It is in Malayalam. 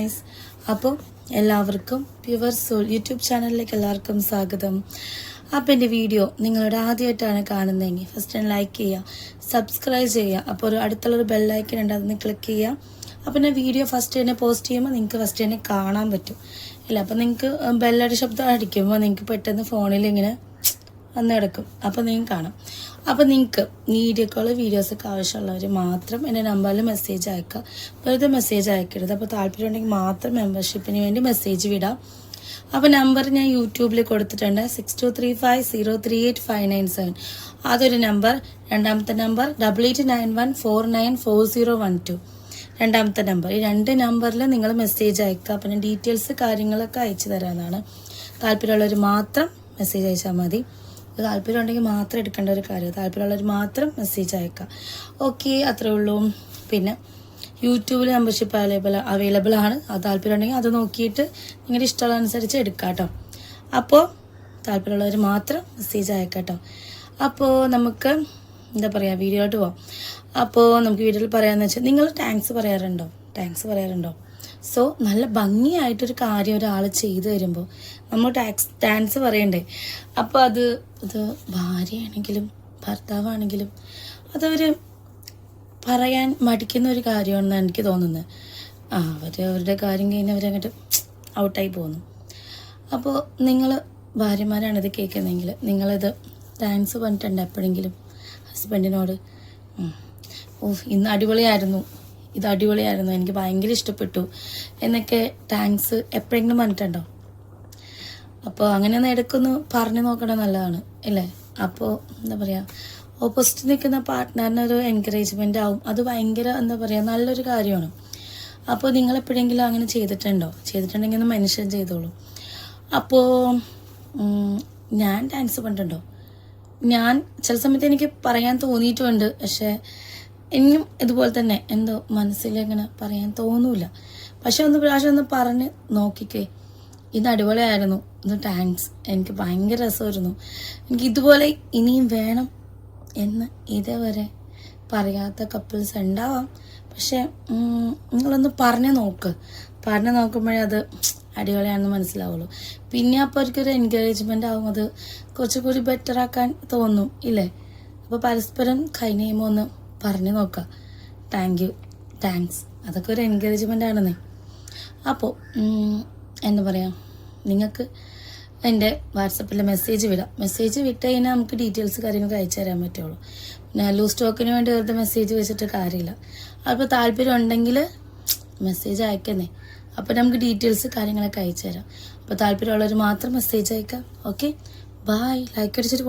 നൈസ് അപ്പോൾ എല്ലാവർക്കും പ്യുവർ സോൾ യൂട്യൂബ് ചാനലിലേക്ക് എല്ലാവർക്കും സ്വാഗതം. അപ്പോൾ എന്റെ വീഡിയോ നിങ്ങളുടെ ആദ്യമായിട്ടാണ് കാണുന്നതെങ്കിൽ ഫസ്റ്റ് ഞാൻ ലൈക്ക് ചെയ്യുക സബ്സ്ക്രൈബ് ചെയ്യുക. അപ്പോൾ ഒരു അടുത്തുള്ളൊരു ബെല്ലൈക്കൻ ഉണ്ട് അതൊന്ന് ക്ലിക്ക് ചെയ്യുക. അപ്പോൾ ഞാൻ വീഡിയോ ഫസ്റ്റ് തന്നെ പോസ്റ്റ് ചെയ്യുമ്പോൾ നിങ്ങൾക്ക് ഫസ്റ്റ് തന്നെ കാണാൻ പറ്റും. ഇല്ല അപ്പോൾ നിങ്ങൾക്ക് ബെല്ലടി ശബ്ദം അടിക്കുമ്പോൾ നിങ്ങൾക്ക് പെട്ടെന്ന് ഫോണിൽ ഇങ്ങനെ വന്ന് കിടക്കും. അപ്പോൾ നിങ്ങൾ കാണാം. അപ്പോൾ നിങ്ങൾക്ക് വീഡിയോ വീഡിയോസ് വീഡിയോസൊക്കെ ആവശ്യമുള്ളവർ മാത്രം എന്റെ നമ്പറിൽ മെസ്സേജ് അയക്കുക വെറുതെ മെസ്സേജ് അയക്കരുത്. അപ്പോൾ താല്പര്യം ഉണ്ടെങ്കിൽ മാത്രം മെമ്പർഷിപ്പിന് വേണ്ടി മെസ്സേജ് വിടാം. അപ്പോൾ നമ്പർ ഞാൻ യൂട്യൂബിൽ കൊടുത്തിട്ടുണ്ട്. Six two three five zero three eight five nine seven അതൊരു നമ്പർ രണ്ടാമത്തെ number double eight nine one four nine four zero one two രണ്ടാമത്തെ നമ്പർ ഈ രണ്ട് നമ്പറിൽ നിങ്ങൾ മെസ്സേജ് അയക്കുക പിന്നെ ഡീറ്റെയിൽസ് കാര്യങ്ങളൊക്കെ അയച്ചു തരാമെന്നാണ് താല്പര്യമുള്ളവർ മാത്രം മെസ്സേജ് അയച്ചാൽ മതി. താല്പര്യം ഉണ്ടെങ്കിൽ മാത്രം എടുക്കേണ്ട ഒരു കാര്യം. താല്പര്യമുള്ളവർ മാത്രം മെസ്സേജ് അയക്കുക. ഓക്കെ അത്രേ ഉള്ളൂ. പിന്നെ യൂട്യൂബിൽ മെമ്പർഷിപ്പ് അവൈലബിൾ അവൈലബിൾ ആണ്. ആ താല്പര്യം ഉണ്ടെങ്കിൽ അത് നോക്കിയിട്ട് നിങ്ങളുടെ ഇഷ്ടമുള്ള അനുസരിച്ച് കേട്ടോ. അപ്പോൾ താല്പര്യമുള്ളവർ മാത്രം മെസ്സേജ് അയക്കാം കേട്ടോ. അപ്പോൾ നമുക്ക് എന്താ പറയുക വീഡിയോയിട്ട് പോവാം. അപ്പോൾ നമുക്ക് വീഡിയോയിൽ പറയാമെന്ന് വെച്ചാൽ നിങ്ങൾ താങ്ക്സ് പറയാറുണ്ടോ? താങ്ക്സ് പറയാറുണ്ടോ? സോ നല്ല ഭംഗിയായിട്ടൊരു കാര്യം ഒരാൾ ചെയ്തു തരുമ്പോൾ നമ്മൾ ടാക്സ് ഡാൻസ് പറയണ്ടേ? അപ്പോൾ അത് അത് ഭാര്യയാണെങ്കിലും ഭർത്താവാണെങ്കിലും അതവർ പറയാൻ മടിക്കുന്ന ഒരു കാര്യമാണെന്നാണ് എനിക്ക് തോന്നുന്നത് അവർ അവരുടെ കാര്യം കഴിഞ്ഞ് അവരങ്ങോട്ട് ഔട്ടായി പോകുന്നു അപ്പോൾ നിങ്ങൾ ഭാര്യമാരാണ് ഇത് കേൾക്കുന്നതെങ്കിൽ നിങ്ങളിത് താങ്ക്സ് പറഞ്ഞിട്ടുണ്ട് എപ്പോഴെങ്കിലും? ഹസ്ബൻഡിനോട് ഓ ഇന്ന് അടിപൊളിയായിരുന്നു. ഇത് അടിപൊളിയായിരുന്നു. എനിക്ക് ഭയങ്കര ഇഷ്ടപ്പെട്ടു. എന്നൊക്കെ താങ്ക്സ് എപ്പോഴെങ്കിലും പറഞ്ഞിട്ടുണ്ടോ? അപ്പോൾ അങ്ങനെ ഒന്ന് ഇടയ്ക്കൊന്ന് പറഞ്ഞു നോക്കണം നല്ലതാണ് അല്ലേ? അപ്പോൾ എന്താ പറയുക ഓപ്പോസിറ്റ് നിൽക്കുന്ന പാർട്ട്ണറിന് ഒരു എൻകറേജ്മെന്റ് ആവും. അത് ഭയങ്കര എന്താ പറയുക നല്ലൊരു കാര്യമാണ്. അപ്പോൾ നിങ്ങൾ എപ്പോഴെങ്കിലും അങ്ങനെ ചെയ്തിട്ടുണ്ടോ? ചെയ്തിട്ടുണ്ടെങ്കിൽ ഒന്ന് മെൻഷൻ ചെയ്തോളൂ. അപ്പോൾ ഞാൻ ഡാൻസ് പണ്ടുണ്ടോ ഞാൻ ചില സമയത്ത് എനിക്ക് പറയാൻ തോന്നിയിട്ടുണ്ട്. പക്ഷേ ഇനിയും ഇതുപോലെ തന്നെ എന്തോ മനസ്സിലിങ്ങനെ പറയാൻ തോന്നൂല. പക്ഷെ ഒന്ന് പ്രാവശ്യം ഒന്ന് പറഞ്ഞ് നോക്കിക്കേ. ഇത് അടിപൊളിയായിരുന്നു. ഇത് താങ്ക്സ് എനിക്ക് ഭയങ്കര രസമായിരുന്നു. എനിക്ക് ഇതുപോലെ ഇനിയും വേണം എന്ന് ഇതേവരെ പറയാത്ത കപ്പിൾസ് ഉണ്ടാവാം. പക്ഷേ നിങ്ങളൊന്ന് പറഞ്ഞു നോക്ക്. പറഞ്ഞു നോക്കുമ്പോഴേ അത് അടിപൊളിയാണെന്ന് മനസ്സിലാവുള്ളൂ. പിന്നെ അപ്പോൾ അവർക്കൊരു എൻകറേജ്മെന്റ് ആവും. അത് കുറച്ചുകൂടി ബെറ്റർ ആക്കാൻ തോന്നും ഇല്ലേ? അപ്പോൾ പരസ്പരം കൈ ഒന്ന് പറഞ്ഞു നോക്കുക. താങ്ക് യു താങ്ക്സ് അതൊക്കെ ഒരു എൻഗേജ്മെന്റ് ആണെന്നേ. അപ്പോൾ എന്താ പറയുക നിങ്ങൾക്ക് എന്റെ വാട്സപ്പിൽ മെസ്സേജ് വിടാം. മെസ്സേജ് വിട്ട് കഴിഞ്ഞാൽ നമുക്ക് ഡീറ്റെയിൽസ് കാര്യങ്ങൾ അയച്ചു തരാൻ പറ്റുള്ളൂ. പിന്നെ ലൂസ് സ്റ്റോക്കിന് വേണ്ടി വെറുതെ മെസ്സേജ് വെച്ചിട്ട് കാര്യമില്ല. അപ്പോൾ താല്പര്യം ഉണ്ടെങ്കിൽ മെസ്സേജ് അയക്കുന്നേ. അപ്പോൾ നമുക്ക് ഡീറ്റെയിൽസ് കാര്യങ്ങളൊക്കെ അയച്ചു തരാം. അപ്പോൾ താല്പര്യമുള്ളവർ മാത്രം മെസ്സേജ് അയക്കാം ഓക്കെ ബായ് ലൈക്ക് അടിച്ചിട്ട്